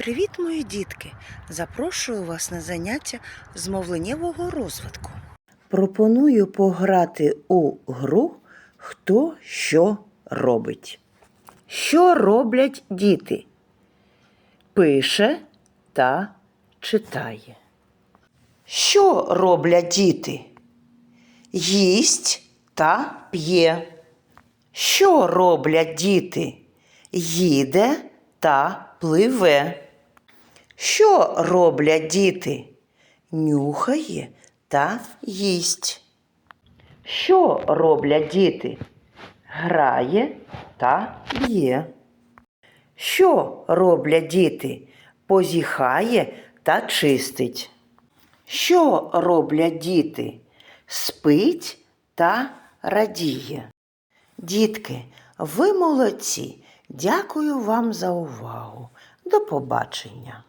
Привіт, мої дітки! Запрошую вас на заняття з мовленнєвого розвитку. Пропоную пограти у гру Хто що робить. Що роблять діти? Пише та читає. Що роблять діти? Їсть та п'є. Що роблять діти? Їде та пливе. Що роблять діти? Нюхає та їсть. Що роблять діти? Грає та б'є. Що роблять діти? Позіхає та чистить. Що роблять діти? Спить та радіє. Дітки, ви молодці. Дякую вам за увагу. До побачення.